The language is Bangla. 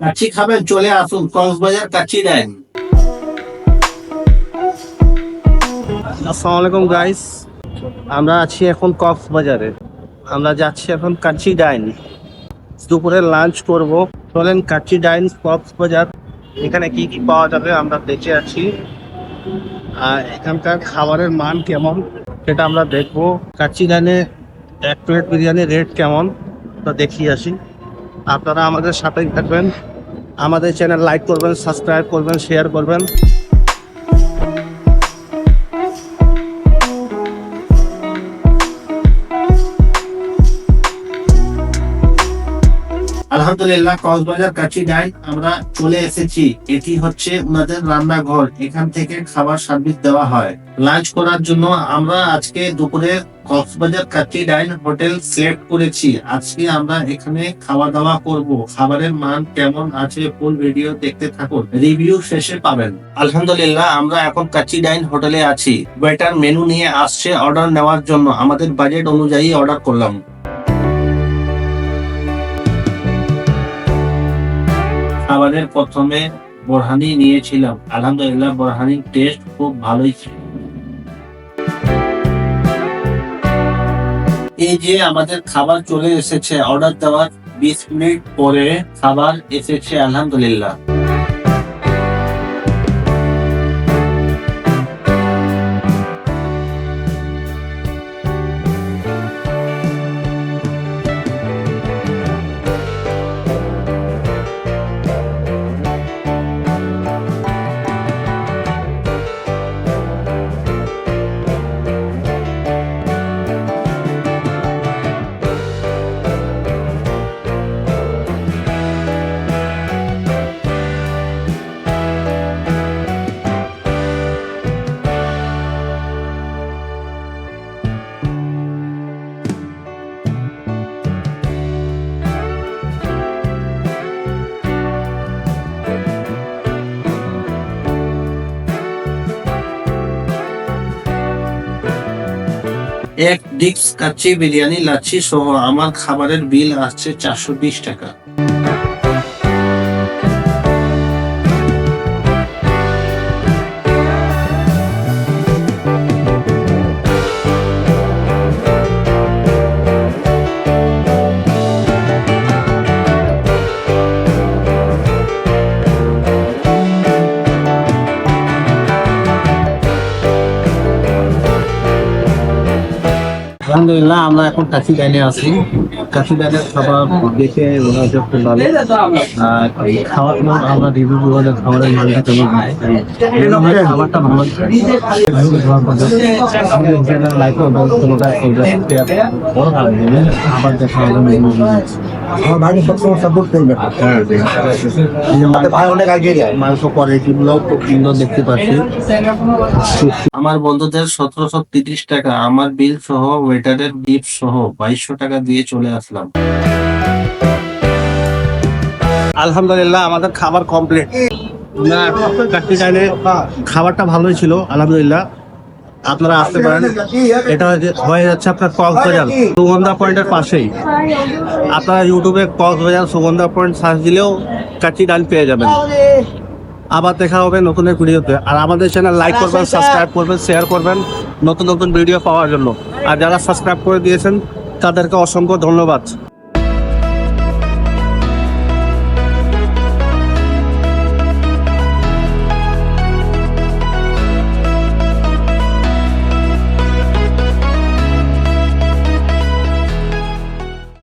কাচ্চি খাবেন, চলে আসুন, কক্সবাজার কাচ্চি ডাইন আসসালামু আলাইকুম গাইস আমরা আছি এখন কক্সবাজারে। আমরা যাচ্ছি এখন কাচ্চি ডাইন দুপুরে লাঞ্চ করব। চলেন কাচ্চি ডাইন কক্সবাজার। এখানে কি কি পাওয়া যাবে আমরা দেখে আছি। আর এখানকার খাবারের মান কেমন? সেটা আমরা দেখব। কাচ্চি ডাইনে এক প্লেট বিরিয়ানি রেট কেমন? তা দেখিয়ে আসি। আপনারা আমাদের সাথেই থাকবেন। আমাদের চ্যানেল লাইক করবেন, সাবস্ক্রাইব করবেন, শেয়ার করবেন। আলহামদুলিল্লাহ, কক্সবাজার কাচ্চি ডাইন আমরা চলে এসেছি। এটি হচ্ছে ওনাদের রান্নাঘর। এখান থেকে খাবার সার্ভিস দেওয়া হয়। লাঞ্চ করার জন্য আমরা আজকে দুপুরে Cox's Bazar Kacchi Dine hotel select করেছি। আজকে আমরা এখানে খাওয়া দাওয়া করব। খাবারের মান কেমন আছে ফুল ভিডিও দেখতে থাকুন। রিভিউ শেষে পাবেন। আলহামদুলিল্লাহ, আমরা এখন কাচ্চি ডাইন হোটেলে আছি। ওয়েটার মেনু নিয়ে আসছে অর্ডার নেওয়ার জন্য। আমাদের বাজেট অনুযায়ী অর্ডার করলাম। খাবারের প্রথমে বরহানি নিয়েছিলাম। আলহামদুলিল্লাহ, বোরহানির টেস্ট খুব ভালোই ছিল। এই যে আমাদের খাবার চলে এসেছে অর্ডার দেওয়ার বিশ মিনিট পরে খাবার এসেছে, আলহামদুলিল্লাহ। এক ডিস্ক কাচ্চি বিরিয়ানি লাচ্ছি সহ আমার খাবারের বিল আসছে চারশো বিশ টাকা। আলহামদুলিল্লাহ, আমরা এখন কাশি ডাইনে আছি। কাশি ডাইনের খাবার দেখে মনে হচ্ছে ভালো। খাওয়ার খাবার আমরা রিভিউ করব খাবারের মানটা কেমন খাবারটা ভালো করবেন বড় দেখা হবে আমার ভাই সবসময় সাপোর্ট করবে ভাই অনেক আগে যায় মাংস কোয়ালিটি খুব সুন্দর দেখতে পাচ্ছি। আমার বন্ধুদের সতেরোশো তিরিশ টাকা আমার বিল সহ ওয়েটারের বিপ সহ বাইশশো টাকা দিয়ে চলে আসলাম। আলহামদুলিল্লাহ আমাদের খাবার কমপ্লিট না খাবারটা ভালোই ছিল আলহামদুলিল্লাহ। আপনারা আসতে পারেন। এটা হয়ে- যাচ্ছে আপনার কক্সবাজার। সুগন্ধা পয়েন্টের পাশেই। আপনারা ইউটিউবে কক্সবাজার সুগন্ধা পয়েন্ট সার্চ দিলেও কাচি ডাল পেয়ে যাবেন। আবার দেখা হবে নতুন এক ভিডিওতে। আর আমাদের চ্যানেল লাইক করবেন সাবস্ক্রাইব করবেন শেয়ার করবেন। নতুন নতুন ভিডিও পাওয়ার জন্য। আর যারা সাবস্ক্রাইব করে দিয়েছেন, তাদেরকে অসংখ্য ধন্যবাদ।